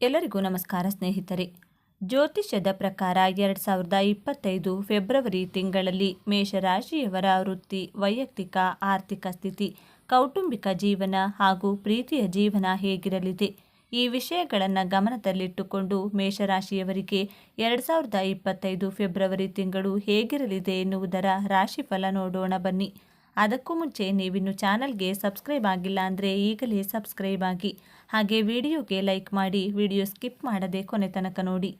ಎಲ್ಲರಿಗೂ ನಮಸ್ಕಾರ ಸ್ನೇಹಿತರೆ. ಜ್ಯೋತಿಷ್ಯದ ಪ್ರಕಾರ ಎರಡು ಸಾವಿರದ ಇಪ್ಪತ್ತೈದು ಫೆಬ್ರವರಿ ತಿಂಗಳಲ್ಲಿ ಮೇಷರಾಶಿಯವರ ವೃತ್ತಿ, ವೈಯಕ್ತಿಕ, ಆರ್ಥಿಕ ಸ್ಥಿತಿ, ಕೌಟುಂಬಿಕ ಜೀವನ ಹಾಗೂ ಪ್ರೀತಿಯ ಜೀವನ ಹೇಗಿರಲಿದೆ? ಈ ವಿಷಯಗಳನ್ನು ಗಮನದಲ್ಲಿಟ್ಟುಕೊಂಡು ಮೇಷರಾಶಿಯವರಿಗೆ ಎರಡು ಸಾವಿರದ ಇಪ್ಪತ್ತೈದು ಫೆಬ್ರವರಿ ತಿಂಗಳು ಹೇಗಿರಲಿದೆ ಎನ್ನುವುದರ ರಾಶಿಫಲ ನೋಡೋಣ ಬನ್ನಿ. ಅದಕ್ಕೂ ಮುಂಚೆ ನೀವಿನ್ನು ಚಾನಲ್ಗೆ ಸಬ್ಸ್ಕ್ರೈಬ್ ಆಗಿಲ್ಲ ಅಂದರೆ ಈಗಲೇ ಸಬ್ಸ್ಕ್ರೈಬ್ ಆಗಿ. ಹಾಗೆ ವಿಡಿಯೋಗೆ ಲೈಕ್ ಮಾಡಿ, ವಿಡಿಯೋ ಸ್ಕಿಪ್ ಮಾಡದೆ ಕೊನೆ ತನಕ ನೋಡಿ.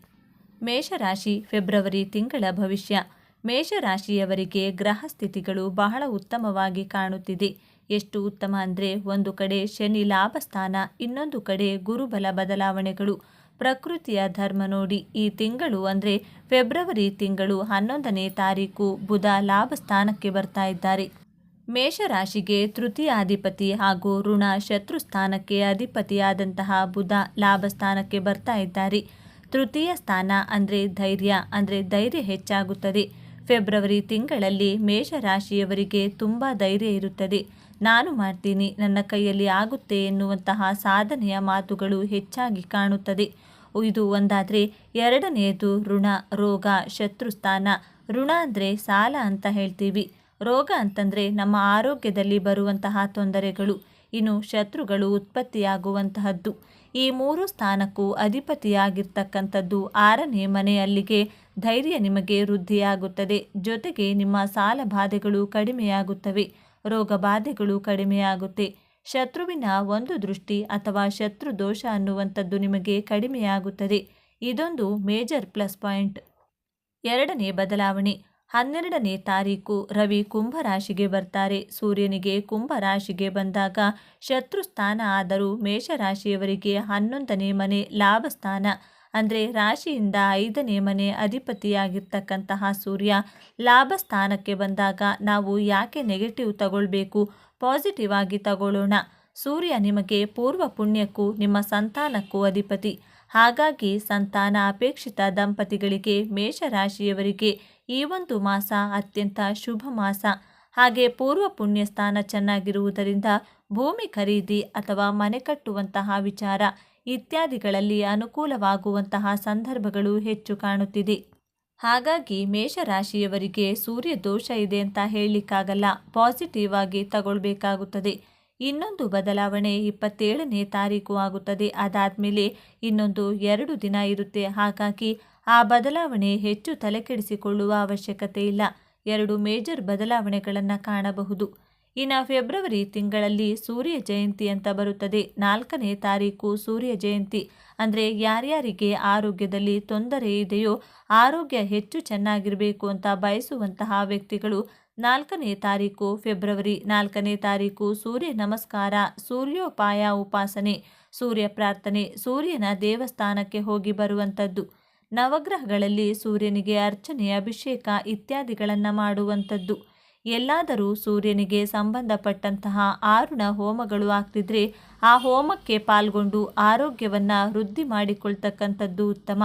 ಮೇಷರಾಶಿ ಫೆಬ್ರವರಿ ತಿಂಗಳ ಭವಿಷ್ಯ. ಮೇಷರಾಶಿಯವರಿಗೆ ಗ್ರಹ ಸ್ಥಿತಿಗಳು ಬಹಳ ಉತ್ತಮವಾಗಿ ಕಾಣುತ್ತಿದೆ. ಎಷ್ಟು ಉತ್ತಮ ಅಂದರೆ ಒಂದು ಕಡೆ ಶನಿ ಲಾಭ ಸ್ಥಾನ, ಇನ್ನೊಂದು ಕಡೆ ಗುರುಬಲ ಬದಲಾವಣೆಗಳು. ಪ್ರಕೃತಿಯ ಧರ್ಮ ನೋಡಿ, ಈ ತಿಂಗಳು ಅಂದರೆ ಫೆಬ್ರವರಿ ತಿಂಗಳು ಹನ್ನೊಂದನೇ ತಾರೀಕು ಬುಧ ಲಾಭ ಸ್ಥಾನಕ್ಕೆ ಬರ್ತಾ ಇದ್ದಾರೆ. ಮೇಷರಾಶಿಗೆ ತೃತೀಯಾಧಿಪತಿ ಹಾಗೂ ಋಣ ಶತ್ರು ಸ್ಥಾನಕ್ಕೆ ಅಧಿಪತಿಯಾದಂತಹ ಬುಧ ಲಾಭ ಸ್ಥಾನಕ್ಕೆ ಬರ್ತಾ ಇದ್ದಾರೆ. ತೃತೀಯ ಸ್ಥಾನ ಅಂದರೆ ಧೈರ್ಯ ಅಂದರೆ ಧೈರ್ಯ ಹೆಚ್ಚಾಗುತ್ತದೆ. ಫೆಬ್ರವರಿ ತಿಂಗಳಲ್ಲಿ ಮೇಷರಾಶಿಯವರಿಗೆ ತುಂಬ ಧೈರ್ಯ ಇರುತ್ತದೆ. ನಾನು ಮಾಡ್ತೀನಿ, ನನ್ನ ಕೈಯಲ್ಲಿ ಆಗುತ್ತೆ ಎನ್ನುವಂತಹ ಸಾಧನೆಯ ಮಾತುಗಳು ಹೆಚ್ಚಾಗಿ ಕಾಣುತ್ತದೆ. ಇದು ಒಂದಾದರೆ ಎರಡನೆಯದು ಋಣ, ರೋಗ, ಶತ್ರು ಸ್ಥಾನ. ಋಣ ಅಂದರೆ ಸಾಲ ಅಂತ ಹೇಳ್ತೀವಿ. ರೋಗ ಅಂತಂದರೆ ನಮ್ಮ ಆರೋಗ್ಯದಲ್ಲಿ ಬರುವಂತಹ ತೊಂದರೆಗಳು, ಇನ್ನು ಶತ್ರುಗಳು ಉತ್ಪತ್ತಿಯಾಗುವಂತಹದ್ದು. ಈ ಮೂರು ಸ್ಥಾನಕ್ಕೂ ಅಧಿಪತಿಯಾಗಿರ್ತಕ್ಕಂಥದ್ದು ಆರನೇ ಮನೆಯಲ್ಲಿಗೆ ಧೈರ್ಯ ನಿಮಗೆ ವೃದ್ಧಿಯಾಗುತ್ತದೆ. ಜೊತೆಗೆ ನಿಮ್ಮ ಸಾಲ ಬಾಧೆಗಳು ಕಡಿಮೆಯಾಗುತ್ತವೆ, ರೋಗ ಬಾಧೆಗಳು ಕಡಿಮೆಯಾಗುತ್ತೆ. ಶತ್ರುವಿನ ಒಂದು ದೃಷ್ಟಿ ಅಥವಾ ಶತ್ರು ದೋಷ ಅನ್ನುವಂಥದ್ದು ನಿಮಗೆ ಕಡಿಮೆಯಾಗುತ್ತದೆ. ಇದೊಂದು ಮೇಜರ್ ಪ್ಲಸ್ ಪಾಯಿಂಟ್. ಎರಡನೇ ಬದಲಾವಣೆ ಹನ್ನೆರಡನೇ ತಾರೀಕು ರವಿ ಕುಂಭರಾಶಿಗೆ ಬರ್ತಾರೆ. ಸೂರ್ಯನಿಗೆ ಕುಂಭರಾಶಿಗೆ ಬಂದಾಗ ಶತ್ರು ಸ್ಥಾನ ಆದರೂ ಮೇಷರಾಶಿಯವರಿಗೆ ಹನ್ನೊಂದನೇ ಮನೆ ಲಾಭ ಸ್ಥಾನ. ಅಂದರೆ ರಾಶಿಯಿಂದ ಐದನೇ ಮನೆ ಅಧಿಪತಿಯಾಗಿರ್ತಕ್ಕಂತಹ ಸೂರ್ಯ ಲಾಭ ಸ್ಥಾನಕ್ಕೆ ಬಂದಾಗ ನಾವು ಯಾಕೆ ನೆಗೆಟಿವ್ ತಗೊಳ್ಬೇಕು? ಪಾಸಿಟಿವ್ ಆಗಿ ತಗೊಳ್ಳೋಣ. ಸೂರ್ಯ ನಿಮಗೆ ಪೂರ್ವ ಪುಣ್ಯಕ್ಕೂ ನಿಮ್ಮ ಸಂತಾನಕ್ಕೂ ಅಧಿಪತಿ. ಹಾಗಾಗಿ ಸಂತಾನ ಅಪೇಕ್ಷಿತ ದಂಪತಿಗಳಿಗೆ ಮೇಷರಾಶಿಯವರಿಗೆ ಈ ಒಂದು ಮಾಸ ಅತ್ಯಂತ ಶುಭ ಮಾಸ. ಹಾಗೆ ಪೂರ್ವ ಪುಣ್ಯ ಸ್ಥಾನ ಚೆನ್ನಾಗಿರುವುದರಿಂದ ಭೂಮಿ ಖರೀದಿ ಅಥವಾ ಮನೆ ಕಟ್ಟುವಂತಹ ವಿಚಾರ ಇತ್ಯಾದಿಗಳಲ್ಲಿ ಅನುಕೂಲವಾಗುವಂತಹ ಸಂದರ್ಭಗಳು ಹೆಚ್ಚು ಕಾಣುತ್ತಿದೆ. ಹಾಗಾಗಿ ಮೇಷರಾಶಿಯವರಿಗೆ ಸೂರ್ಯ ದೋಷ ಇದೆ ಅಂತ ಹೇಳಲಿಕ್ಕಾಗಲ್ಲ. ಪಾಸಿಟಿವ್ ಆಗಿ ತಗೊಳ್ಬೇಕಾಗುತ್ತದೆ. ಇನ್ನೊಂದು ಬದಲಾವಣೆ ಇಪ್ಪತ್ತೇಳನೇ ತಾರೀಕು ಆಗುತ್ತದೆ. ಅದಾದಮೇಲೆ ಇನ್ನೊಂದು ಎರಡು ದಿನ ಇರುತ್ತೆ. ಹಾಗಾಗಿ ಆ ಬದಲಾವಣೆ ಹೆಚ್ಚು ತಲೆಕೆಡಿಸಿಕೊಳ್ಳುವ ಅವಶ್ಯಕತೆ ಇಲ್ಲ. ಎರಡು ಮೇಜರ್ ಬದಲಾವಣೆಗಳನ್ನು ಕಾಣಬಹುದು. ಇನ್ನು ಫೆಬ್ರವರಿ ತಿಂಗಳಲ್ಲಿ ಸೂರ್ಯ ಜಯಂತಿ ಅಂತ ಬರುತ್ತದೆ. ನಾಲ್ಕನೇ ತಾರೀಕು ಸೂರ್ಯ ಜಯಂತಿ. ಅಂದರೆ ಯಾರ್ಯಾರಿಗೆ ಆರೋಗ್ಯದಲ್ಲಿ ತೊಂದರೆ ಇದೆಯೋ ಆರೋಗ್ಯ ಹೆಚ್ಚು ಚೆನ್ನಾಗಿರಬೇಕು ಅಂತ ಬಯಸುವಂತಹ ವ್ಯಕ್ತಿಗಳು ನಾಲ್ಕನೇ ತಾರೀಕು ಫೆಬ್ರವರಿ ನಾಲ್ಕನೇ ತಾರೀಕು ಸೂರ್ಯ ನಮಸ್ಕಾರ, ಸೂರ್ಯೋಪಾಯ ಉಪಾಸನೆ, ಸೂರ್ಯ ಪ್ರಾರ್ಥನೆ, ಸೂರ್ಯನ ದೇವಸ್ಥಾನಕ್ಕೆ ಹೋಗಿ ಬರುವಂಥದ್ದು. ನವಗ್ರಹಗಳಲ್ಲಿ ಸೂರ್ಯನಿಗೆ ಅರ್ಚನೆ, ಅಭಿಷೇಕ ಇತ್ಯಾದಿಗಳನ್ನು ಮಾಡುವಂಥದ್ದು. ಎಲ್ಲಾದರೂ ಸೂರ್ಯನಿಗೆ ಸಂಬಂಧಪಟ್ಟಂತಹ ಆರುಣ ಹೋಮಗಳು ಆಗ್ತಿದ್ರೆ ಆ ಹೋಮಕ್ಕೆ ಪಾಲ್ಗೊಂಡು ಆರೋಗ್ಯವನ್ನು ವೃದ್ಧಿ ಮಾಡಿಕೊಳ್ತಕ್ಕಂಥದ್ದು ಉತ್ತಮ.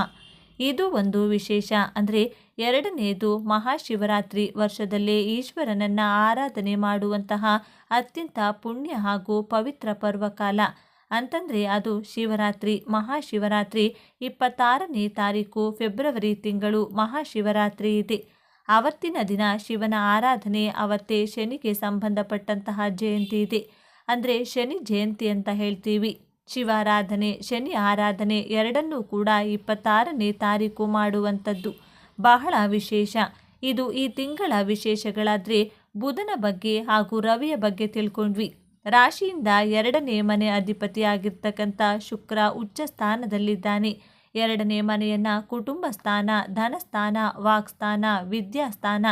ಇದು ಒಂದು ವಿಶೇಷ. ಅಂದರೆ ಎರಡನೆಯದು ಮಹಾಶಿವರಾತ್ರಿ ವರ್ಷದಲ್ಲೇ ಈಶ್ವರನನ್ನು ಆರಾಧನೆ ಮಾಡುವಂತಹ ಅತ್ಯಂತ ಪುಣ್ಯ ಹಾಗೂ ಪವಿತ್ರ ಪರ್ವಕಾಲ. ಅಂತಂದರೆ ಅದು ಶಿವರಾತ್ರಿ, ಮಹಾಶಿವರಾತ್ರಿ. ಇಪ್ಪತ್ತಾರನೇ ತಾರೀಕು ಫೆಬ್ರವರಿ ತಿಂಗಳು ಮಹಾಶಿವರಾತ್ರಿ ಇದೆ. ಅವತ್ತಿನ ದಿನ ಶಿವನ ಆರಾಧನೆ ಅವತ್ತೇ ಶನಿಗೆ ಸಂಬಂಧಪಟ್ಟಂತಹ ಜಯಂತಿ ಇದೆ. ಅಂದರೆ ಶನಿ ಜಯಂತಿ ಅಂತ ಹೇಳ್ತೀವಿ. ಶಿವಾರಾಧನೆ, ಶನಿ ಆರಾಧನೆ ಎರಡನ್ನೂ ಕೂಡ ಇಪ್ಪತ್ತಾರನೇ ತಾರೀಕು ಮಾಡುವಂಥದ್ದು. ಬಹಳ ವಿಶೇಷ. ಇದು ಈ ತಿಂಗಳ ವಿಶೇಷಗಳಾದರೆ ಬುಧನ ಬಗ್ಗೆ ಹಾಗೂ ರವಿಯ ಬಗ್ಗೆ ತಿಳ್ಕೊಂಡ್ವಿ. ರಾಶಿಯಿಂದ ಎರಡನೇ ಮನೆ ಅಧಿಪತಿಯಾಗಿರ್ತಕ್ಕಂಥ ಶುಕ್ರ ಉಚ್ಚ ಸ್ಥಾನದಲ್ಲಿದ್ದಾನೆ. ಎರಡನೇ ಮನೆಯನ್ನು ಕುಟುಂಬ ಸ್ಥಾನ ಧನಸ್ಥಾನ ವಾಕ್ಸ್ಥಾನ ವಿದ್ಯಾಸ್ಥಾನ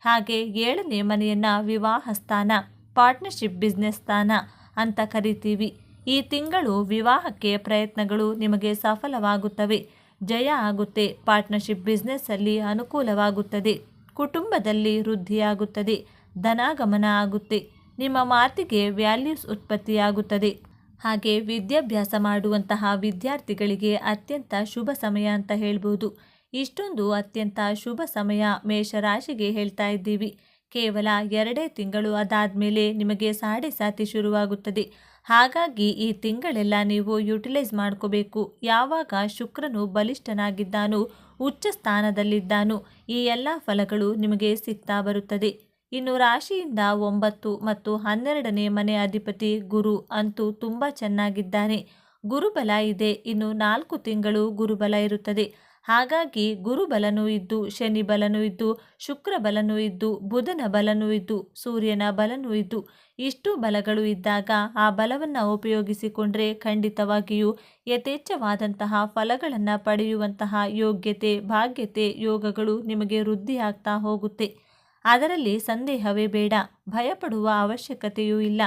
ಹಾಗೆ ಏಳನೇ ಮನೆಯನ್ನು ವಿವಾಹ ಸ್ಥಾನ, ಪಾರ್ಟ್ನರ್ಶಿಪ್, ಬಿಸ್ನೆಸ್ ಸ್ಥಾನ ಅಂತ ಕರಿತೀವಿ. ಈ ತಿಂಗಳು ವಿವಾಹಕ್ಕೆ ಪ್ರಯತ್ನಗಳು ನಿಮಗೆ ಸಫಲವಾಗುತ್ತವೆ. ಜಯ ಆಗುತ್ತೆ. ಪಾರ್ಟ್ನರ್ಶಿಪ್ ಬಿಸ್ನೆಸ್ಸಲ್ಲಿ ಅನುಕೂಲವಾಗುತ್ತದೆ. ಕುಟುಂಬದಲ್ಲಿ ವೃದ್ಧಿಯಾಗುತ್ತದೆ. ಧನಾಗಮನ ಆಗುತ್ತೆ. ನಿಮ್ಮ ಮಾತಿಗೆ ವ್ಯಾಲ್ಯೂಸ್ ಉತ್ಪತ್ತಿಯಾಗುತ್ತದೆ. ಹಾಗೆ ವಿದ್ಯಾಭ್ಯಾಸ ಮಾಡುವಂತಹ ವಿದ್ಯಾರ್ಥಿಗಳಿಗೆ ಅತ್ಯಂತ ಶುಭ ಸಮಯ ಅಂತ ಹೇಳ್ಬೋದು. ಇಷ್ಟೊಂದು ಅತ್ಯಂತ ಶುಭ ಸಮಯ ಮೇಷರಾಶಿಗೆ ಹೇಳ್ತಾ ಇದ್ದೀವಿ. ಕೇವಲ ಎರಡೇ ತಿಂಗಳು ಅದಾದಮೇಲೆ ನಿಮಗೆ ಸಾಡೆ ಸಾತಿ ಶುರುವಾಗುತ್ತದೆ. ಹಾಗಾಗಿ ಈ ತಿಂಗಳೆಲ್ಲ ನೀವು ಯುಟಿಲೈಸ್ ಮಾಡ್ಕೋಬೇಕು. ಯಾವಾಗ ಶುಕ್ರನು ಬಲಿಷ್ಠನಾಗಿದ್ದಾನೋ ಉಚ್ಚ ಸ್ಥಾನದಲ್ಲಿದ್ದಾನೋ ಈ ಎಲ್ಲ ಫಲಗಳು ನಿಮಗೆ ಸಿಗ್ತಾ ಬರುತ್ತದೆ. ಇನ್ನು ರಾಶಿಯಿಂದ ಒಂಬತ್ತು ಮತ್ತು ಹನ್ನೆರಡನೇ ಮನೆ ಅಧಿಪತಿ ಗುರು ಅಂತೂ ತುಂಬ ಚೆನ್ನಾಗಿದ್ದಾನೆ. ಗುರುಬಲ ಇದೆ. ಇನ್ನು ನಾಲ್ಕು ತಿಂಗಳು ಗುರುಬಲ ಇರುತ್ತದೆ. ಹಾಗಾಗಿ ಗುರುಬಲನೂ ಇದ್ದು, ಶನಿ ಬಲನೂ ಇದ್ದು, ಶುಕ್ರ ಬಲನೂ ಇದ್ದು, ಬುಧನ ಬಲನೂ ಇದ್ದು, ಸೂರ್ಯನ ಬಲನೂ ಇದ್ದು, ಇಷ್ಟು ಬಲಗಳು ಇದ್ದಾಗ ಆ ಬಲವನ್ನು ಉಪಯೋಗಿಸಿಕೊಂಡ್ರೆ ಖಂಡಿತವಾಗಿಯೂ ಯಥೇಚ್ಛವಾದಂತಹ ಫಲಗಳನ್ನು ಪಡೆಯುವಂತಹ ಯೋಗ್ಯತೆ, ಭಾಗ್ಯತೆ, ಯೋಗಗಳು ನಿಮಗೆ ವೃದ್ಧಿಯಾಗ್ತಾ ಹೋಗುತ್ತೆ. ಅದರಲ್ಲಿ ಸಂದೇಹವೇ ಬೇಡ, ಭಯಪಡುವ ಅವಶ್ಯಕತೆಯೂ ಇಲ್ಲ.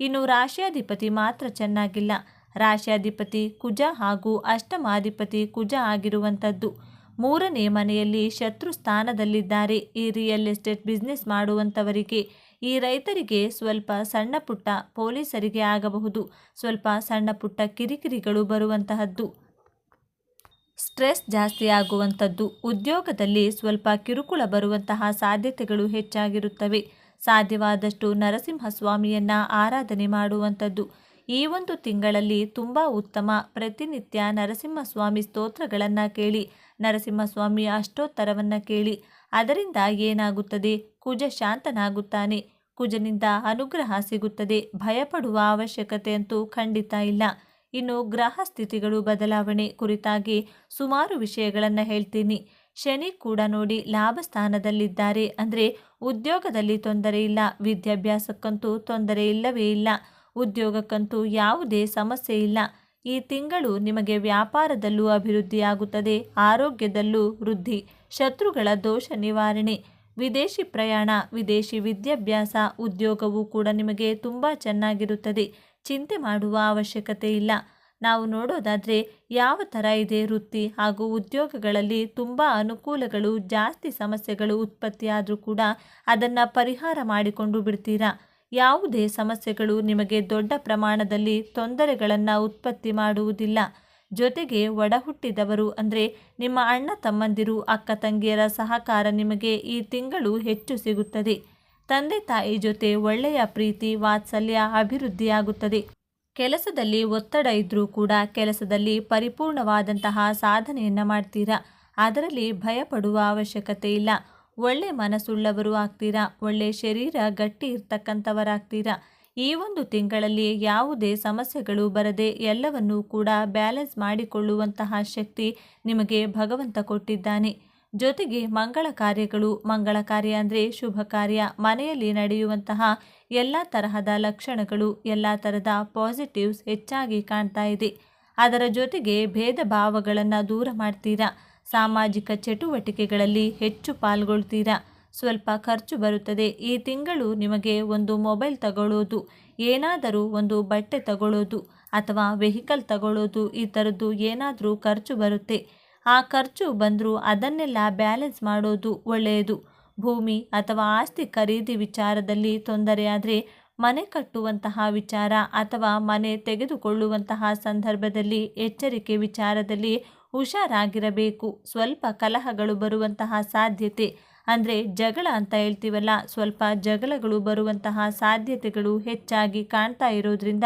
ಇನ್ನು ರಾಶಿಯಾಧಿಪತಿ ಮಾತ್ರ ಚೆನ್ನಾಗಿಲ್ಲ. ರಾಶ್ಯಾಧಿಪತಿ ಕುಜ ಹಾಗೂ ಅಷ್ಟಮಾಧಿಪತಿ ಕುಜ ಆಗಿರುವಂಥದ್ದು. ಮೂರನೇ ಮನೆಯಲ್ಲಿ ಶತ್ರು ಸ್ಥಾನದಲ್ಲಿದ್ದಾರೆ. ಈ ರಿಯಲ್ ಎಸ್ಟೇಟ್ ಬಿಸ್ನೆಸ್ ಮಾಡುವಂಥವರಿಗೆ, ಈ ರೈತರಿಗೆ ಸ್ವಲ್ಪ ಸಣ್ಣ ಪುಟ್ಟ ಪೊಲೀಸರಿಗೆ ಆಗಬಹುದು. ಸ್ವಲ್ಪ ಸಣ್ಣ ಪುಟ್ಟ ಕಿರಿಕಿರಿಗಳು ಬರುವಂತಹದ್ದು. ಸ್ಟ್ರೆಸ್ ಜಾಸ್ತಿ ಆಗುವಂಥದ್ದು. ಉದ್ಯೋಗದಲ್ಲಿ ಸ್ವಲ್ಪ ಕಿರುಕುಳ ಬರುವಂತಹ ಸಾಧ್ಯತೆಗಳು ಹೆಚ್ಚಾಗಿರುತ್ತವೆ. ಸಾಧ್ಯವಾದಷ್ಟು ನರಸಿಂಹಸ್ವಾಮಿಯನ್ನ ಆರಾಧನೆ ಮಾಡುವಂಥದ್ದು. ಈ ಒಂದು ತಿಂಗಳಲ್ಲಿ ತುಂಬ ಉತ್ತಮ. ಪ್ರತಿನಿತ್ಯ ನರಸಿಂಹಸ್ವಾಮಿ ಸ್ತೋತ್ರಗಳನ್ನು ಕೇಳಿ, ನರಸಿಂಹಸ್ವಾಮಿ ಅಷ್ಟೋತ್ತರವನ್ನು ಕೇಳಿ, ಅದರಿಂದ ಏನಾಗುತ್ತದೆ? ಕುಜ ಶಾಂತನಾಗುತ್ತಾನೆ. ಕುಜನಿಂದ ಅನುಗ್ರಹ ಸಿಗುತ್ತದೆ. ಭಯಪಡುವ ಅವಶ್ಯಕತೆ ಅಂತೂ ಖಂಡಿತ ಇಲ್ಲ. ಇನ್ನು ಗ್ರಹ ಸ್ಥಿತಿಗಳು ಬದಲಾವಣೆ ಕುರಿತಾಗಿ ಸುಮಾರು ವಿಷಯಗಳನ್ನು ಹೇಳ್ತೀನಿ. ಶನಿ ಕೂಡ ನೋಡಿ ಲಾಭ ಸ್ಥಾನದಲ್ಲಿದ್ದಾರೆ ಅಂದರೆ ಉದ್ಯೋಗದಲ್ಲಿ ತೊಂದರೆ ಇಲ್ಲ. ವಿದ್ಯಾಭ್ಯಾಸಕ್ಕಂತೂ ತೊಂದರೆ ಇಲ್ಲವೇ ಇಲ್ಲ. ಉದ್ಯೋಗಕ್ಕಂತೂ ಯಾವುದೇ ಸಮಸ್ಯೆ ಇಲ್ಲ. ಈ ತಿಂಗಳು ನಿಮಗೆ ವ್ಯಾಪಾರದಲ್ಲೂ ಅಭಿವೃದ್ಧಿಯಾಗುತ್ತದೆ, ಆರೋಗ್ಯದಲ್ಲೂ ವೃದ್ಧಿ, ಶತ್ರುಗಳ ದೋಷ ನಿವಾರಣೆ, ವಿದೇಶಿ ಪ್ರಯಾಣ, ವಿದೇಶಿ ವಿದ್ಯಾಭ್ಯಾಸ, ಉದ್ಯೋಗವೂ ಕೂಡ ನಿಮಗೆ ತುಂಬ ಚೆನ್ನಾಗಿರುತ್ತದೆ. ಚಿಂತೆ ಮಾಡುವ ಅವಶ್ಯಕತೆ ಇಲ್ಲ. ನಾವು ನೋಡೋದಾದರೆ ಯಾವ ಥರ ಇದೆ ವೃತ್ತಿ ಹಾಗೂ ಉದ್ಯೋಗಗಳಲ್ಲಿ ತುಂಬ ಅನುಕೂಲಗಳು, ಜಾಸ್ತಿ ಸಮಸ್ಯೆಗಳು ಉತ್ಪತ್ತಿಯಾದರೂ ಕೂಡ ಅದನ್ನು ಪರಿಹಾರ ಮಾಡಿಕೊಂಡು ಬಿಡ್ತೀರಾ? ಯಾವುದೇ ಸಮಸ್ಯೆಗಳು ನಿಮಗೆ ದೊಡ್ಡ ಪ್ರಮಾಣದಲ್ಲಿ ತೊಂದರೆಗಳನ್ನು ಉತ್ಪತ್ತಿ ಮಾಡುವುದಿಲ್ಲ. ಜೊತೆಗೆ ಒಡಹುಟ್ಟಿದವರು ಅಂದರೆ ನಿಮ್ಮ ಅಣ್ಣ ತಮ್ಮಂದಿರು, ಅಕ್ಕ ತಂಗಿಯರ ಸಹಕಾರ ನಿಮಗೆ ಈ ತಿಂಗಳು ಹೆಚ್ಚು ಸಿಗುತ್ತದೆ. ತಂದೆ ತಾಯಿ ಜೊತೆ ಒಳ್ಳೆಯ ಪ್ರೀತಿ, ವಾತ್ಸಲ್ಯ, ಅಭಿವೃದ್ಧಿಯಾಗುತ್ತದೆ. ಕೆಲಸದಲ್ಲಿ ಒತ್ತಡ ಇದ್ದರೂ ಕೂಡ ಕೆಲಸದಲ್ಲಿ ಪರಿಪೂರ್ಣವಾದಂತಹ ಸಾಧನೆಯನ್ನು ಮಾಡ್ತೀರಾ? ಅದರಲ್ಲಿ ಭಯಪಡುವ ಅವಶ್ಯಕತೆ ಇಲ್ಲ. ಒಳ್ಳೆ ಮನಸ್ಸುಳ್ಳವರು ಆಗ್ತೀರಾ? ಒಳ್ಳೆ ಶರೀರ ಗಟ್ಟಿ ಇರ್ತಕ್ಕಂಥವರಾಗ್ತೀರಾ? ಈ ಒಂದು ತಿಂಗಳಲ್ಲಿ ಯಾವುದೇ ಸಮಸ್ಯೆಗಳು ಬರದೆ ಎಲ್ಲವನ್ನೂ ಕೂಡ ಬ್ಯಾಲೆನ್ಸ್ ಮಾಡಿಕೊಳ್ಳುವಂತಹ ಶಕ್ತಿ ನಿಮಗೆ ಭಗವಂತ ಕೊಟ್ಟಿದ್ದಾನೆ. ಜೊತೆಗೆ ಮಂಗಳ ಕಾರ್ಯಗಳು, ಮಂಗಳ ಕಾರ್ಯ ಅಂದರೆ ಶುಭ ಕಾರ್ಯ. ಮನೆಯಲ್ಲಿ ನಡೆಯುವಂತಹ ಎಲ್ಲ ತರಹದ ಲಕ್ಷಣಗಳು, ಎಲ್ಲ ಥರದ ಪಾಸಿಟಿವ್ಸ್ ಹೆಚ್ಚಾಗಿ ಕಾಣ್ತಾ ಇದೆ. ಅದರ ಜೊತೆಗೆ ಭೇದ ಭಾವಗಳನ್ನು ದೂರ ಮಾಡ್ತೀರಾ? ಸಾಮಾಜಿಕ ಚಟುವಟಿಕೆಗಳಲ್ಲಿ ಹೆಚ್ಚು ಪಾಲ್ಗೊಳ್ತೀರಾ? ಸ್ವಲ್ಪ ಖರ್ಚು ಬರುತ್ತದೆ. ಈ ತಿಂಗಳು ನಿಮಗೆ ಒಂದು ಮೊಬೈಲ್ ತಗೊಳ್ಳೋದು, ಏನಾದರೂ ಒಂದು ಬಟ್ಟೆ ತಗೊಳ್ಳೋದು ಅಥವಾ ವೆಹಿಕಲ್ ತಗೊಳ್ಳೋದು, ಈ ಥರದ್ದು ಏನಾದರೂ ಖರ್ಚು ಬರುತ್ತೆ. ಆ ಖರ್ಚು ಬಂದರೂ ಅದನ್ನೆಲ್ಲ ಬ್ಯಾಲೆನ್ಸ್ ಮಾಡೋದು ಒಳ್ಳೆಯದು. ಭೂಮಿ ಅಥವಾ ಆಸ್ತಿ ಖರೀದಿ ವಿಚಾರದಲ್ಲಿ ತೊಂದರೆ ಆದರೆ ಮನೆ ಕಟ್ಟುವಂತಹ ವಿಚಾರ ಅಥವಾ ಮನೆ ತೆಗೆದುಕೊಳ್ಳುವಂತಹ ಸಂದರ್ಭದಲ್ಲಿ ಎಚ್ಚರಿಕೆ ವಿಚಾರದಲ್ಲಿ ಹುಷಾರಾಗಿರಬೇಕು. ಸ್ವಲ್ಪ ಕಲಹಗಳು ಬರುವಂತಹ ಸಾಧ್ಯತೆ. ಅಂದರೆ ಜಗಳ ಅಂತ ಹೇಳ್ತೀವಲ್ಲ, ಸ್ವಲ್ಪ ಜಗಳಗಳು ಬರುವಂತಹ ಸಾಧ್ಯತೆಗಳು ಹೆಚ್ಚಾಗಿ ಕಾಣ್ತಾ ಇರೋದ್ರಿಂದ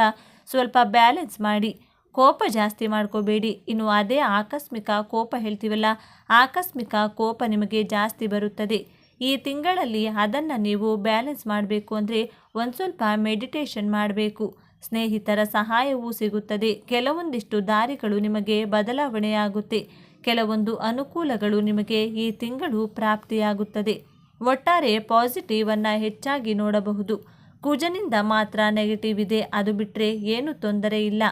ಸ್ವಲ್ಪ ಬ್ಯಾಲೆನ್ಸ್ ಮಾಡಿ. ಕೋಪ ಜಾಸ್ತಿ ಮಾಡ್ಕೋಬೇಡಿ. ಇನ್ನು ಅದೇ ಆಕಸ್ಮಿಕ ಕೋಪ ಹೇಳ್ತೀವಲ್ಲ, ಆಕಸ್ಮಿಕ ಕೋಪ ನಿಮಗೆ ಜಾಸ್ತಿ ಬರುತ್ತದೆ. ಈ ತಿಂಗಳಲ್ಲಿ ಅದನ್ನು ನೀವು ಬ್ಯಾಲೆನ್ಸ್ ಮಾಡಬೇಕು ಅಂದರೆ ಒಂದು ಸ್ವಲ್ಪ ಮೆಡಿಟೇಷನ್ ಮಾಡಬೇಕು. ಸ್ನೇಹಿತರ ಸಹಾಯವೂ ಸಿಗುತ್ತದೆ. ಕೆಲವೊಂದಿಷ್ಟು ದಾರಿಗಳು ನಿಮಗೆ ಬದಲಾವಣೆಯಾಗುತ್ತೆ. ಕೆಲವೊಂದು ಅನುಕೂಲಗಳು ನಿಮಗೆ ಈ ತಿಂಗಳು ಪ್ರಾಪ್ತಿಯಾಗುತ್ತದೆ. ಒಟ್ಟಾರೆ ಪಾಸಿಟಿವನ್ನು ಹೆಚ್ಚಾಗಿ ನೋಡಬಹುದು. ಕುಜನಿಂದ ಮಾತ್ರ ನೆಗೆಟಿವ್ ಇದೆ. ಅದು ಬಿಟ್ಟರೆ ಏನು ತೊಂದರೆ ಇಲ್ಲ.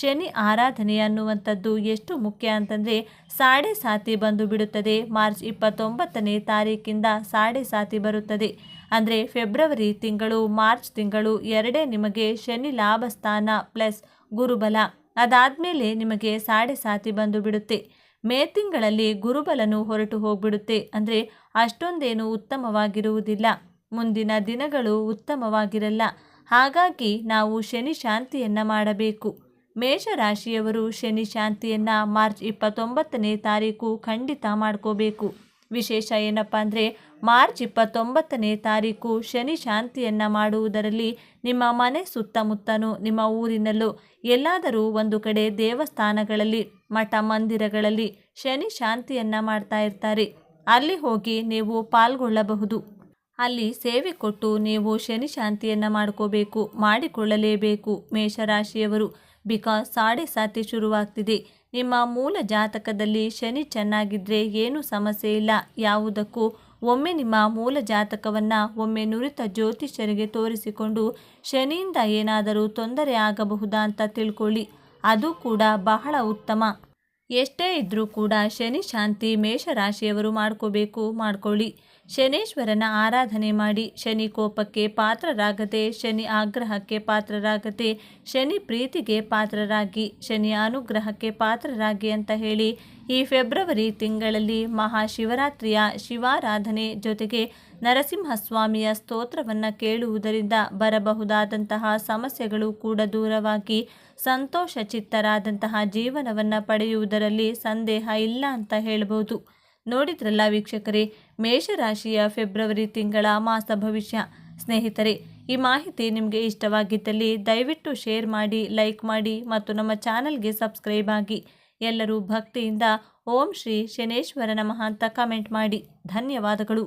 ಶನಿ ಆರಾಧನೆ ಅನ್ನುವಂಥದ್ದು ಎಷ್ಟು ಮುಖ್ಯ ಅಂತಂದರೆ ಸಾಡೆ ಸಾತಿ ಬಂದು ಬಿಡುತ್ತದೆ. ಮಾರ್ಚ್ ಇಪ್ಪತ್ತೊಂಬತ್ತನೇ ತಾರೀಕಿಂದ ಸಾಡೆ ಸಾತಿ ಬರುತ್ತದೆ. ಅಂದರೆ ಫೆಬ್ರವರಿ ತಿಂಗಳು, ಮಾರ್ಚ್ ತಿಂಗಳು ಎರಡೇ ನಿಮಗೆ ಶನಿ ಲಾಭಸ್ಥಾನ ಪ್ಲಸ್ ಗುರುಬಲ. ಅದಾದಮೇಲೆ ನಿಮಗೆ ಸಾಡೆ ಸಾತಿ ಬಂದು ಬಿಡುತ್ತೆ. ಮೇ ತಿಂಗಳಲ್ಲಿ ಗುರುಬಲನು ಹೊರಟು ಹೋಗ್ಬಿಡುತ್ತೆ. ಅಂದರೆ ಅಷ್ಟೊಂದೇನು ಉತ್ತಮವಾಗಿರುವುದಿಲ್ಲ. ಮುಂದಿನ ದಿನಗಳು ಉತ್ತಮವಾಗಿರಲ್ಲ. ಹಾಗಾಗಿ ನಾವು ಶನಿ ಶಾಂತಿಯನ್ನು ಮಾಡಬೇಕು. ಮೇಷರಾಶಿಯವರು ಶನಿ ಶಾಂತಿಯನ್ನು ಮಾರ್ಚ್ ಇಪ್ಪತ್ತೊಂಬತ್ತನೇ ತಾರೀಕು ಖಂಡಿತ ಮಾಡ್ಕೋಬೇಕು. ವಿಶೇಷ ಏನಪ್ಪ ಅಂದರೆ ಮಾರ್ಚ್ ಇಪ್ಪತ್ತೊಂಬತ್ತನೇ ತಾರೀಕು ಶನಿ ಶಾಂತಿಯನ್ನು ಮಾಡುವುದರಲ್ಲಿ ನಿಮ್ಮ ಮನೆ ಸುತ್ತಮುತ್ತಲೂ ನಿಮ್ಮ ಊರಿನಲ್ಲೂ ಎಲ್ಲಾದರೂ ಒಂದು ಕಡೆ ದೇವಸ್ಥಾನಗಳಲ್ಲಿ, ಮಠ ಮಂದಿರಗಳಲ್ಲಿ ಶನಿ ಶಾಂತಿಯನ್ನು ಮಾಡ್ತಾ ಇರ್ತಾರೆ. ಅಲ್ಲಿ ಹೋಗಿ ನೀವು ಪಾಲ್ಗೊಳ್ಳಬಹುದು. ಅಲ್ಲಿ ಸೇವೆ ಕೊಟ್ಟು ನೀವು ಶನಿ ಶಾಂತಿಯನ್ನು ಮಾಡ್ಕೋಬೇಕು, ಮಾಡಿಕೊಳ್ಳಲೇಬೇಕು ಮೇಷರಾಶಿಯವರು. ಬಿಕಾಸ್ ಸಾಡೆ ಸಾತಿ ಶುರುವಾಗ್ತಿದೆ. ನಿಮ್ಮ ಮೂಲ ಜಾತಕದಲ್ಲಿ ಶನಿ ಚೆನ್ನಾಗಿದ್ದರೆ ಏನೂ ಸಮಸ್ಯೆ ಇಲ್ಲ. ಯಾವುದಕ್ಕೂ ಒಮ್ಮೆ ನಿಮ್ಮ ಮೂಲ ಜಾತಕವನ್ನು ಒಮ್ಮೆ ನುರಿತ ಜ್ಯೋತಿಷ್ಯರಿಗೆ ತೋರಿಸಿಕೊಂಡು ಶನಿಯಿಂದ ಏನಾದರೂ ತೊಂದರೆ ಆಗಬಹುದಾ ಅಂತ ತಿಳ್ಕೊಳ್ಳಿ. ಅದು ಕೂಡ ಬಹಳ ಉತ್ತಮ. ಎಷ್ಟೇ ಇದ್ದರೂ ಕೂಡ ಶನಿ, ಶಾಂತಿ, ಮೇಷರಾಶಿಯವರು ಮಾಡ್ಕೋಬೇಕು, ಮಾಡ್ಕೊಳ್ಳಿ. ಶನೇಶ್ವರನ ಆರಾಧನೆ ಮಾಡಿ ಶನಿ ಕೋಪಕ್ಕೆ ಪಾತ್ರರಾಗದೆ, ಶನಿ ಆಗ್ರಹಕ್ಕೆ ಪಾತ್ರರಾಗದೆ, ಶನಿ ಪ್ರೀತಿಗೆ ಪಾತ್ರರಾಗಿ, ಶನಿ ಅನುಗ್ರಹಕ್ಕೆ ಪಾತ್ರರಾಗಿ ಅಂತ ಹೇಳಿ ಈ ಫೆಬ್ರವರಿ ತಿಂಗಳಲ್ಲಿ ಮಹಾಶಿವರಾತ್ರಿಯ ಶಿವಾರಾಧನೆ ಜೊತೆಗೆ ನರಸಿಂಹಸ್ವಾಮಿಯ ಸ್ತೋತ್ರವನ್ನು ಕೇಳುವುದರಿಂದ ಬರಬಹುದಾದಂತಹ ಸಮಸ್ಯೆಗಳು ಕೂಡ ದೂರವಾಗಿ ಸಂತೋಷ ಚಿತ್ತರಾದಂತಹ ಜೀವನವನ್ನು ಪಡೆಯುವುದರಲ್ಲಿ ಸಂದೇಹ ಇಲ್ಲ ಅಂತ ಹೇಳ್ಬೋದು. ನೋಡಿದ್ರಲ್ಲ ವೀಕ್ಷಕರೇ, ಮೇಷರಾಶಿಯ ಫೆಬ್ರವರಿ ತಿಂಗಳ ಮಾಸ ಭವಿಷ್ಯ. ಸ್ನೇಹಿತರೆ, ಈ ಮಾಹಿತಿ ನಿಮಗೆ ಇಷ್ಟವಾಗಿದ್ದಲ್ಲಿ ದಯವಿಟ್ಟು ಶೇರ್ ಮಾಡಿ, ಲೈಕ್ ಮಾಡಿ ಮತ್ತು ನಮ್ಮ ಚಾನಲ್ಗೆ ಸಬ್ಸ್ಕ್ರೈಬ್ ಆಗಿ. ಎಲ್ಲರೂ ಭಕ್ತಿಯಿಂದ ಓಂ ಶ್ರೀ ಶನೇಶ್ವರ ನಮಃ ಅಂತ ಕಮೆಂಟ್ ಮಾಡಿ. ಧನ್ಯವಾದಗಳು.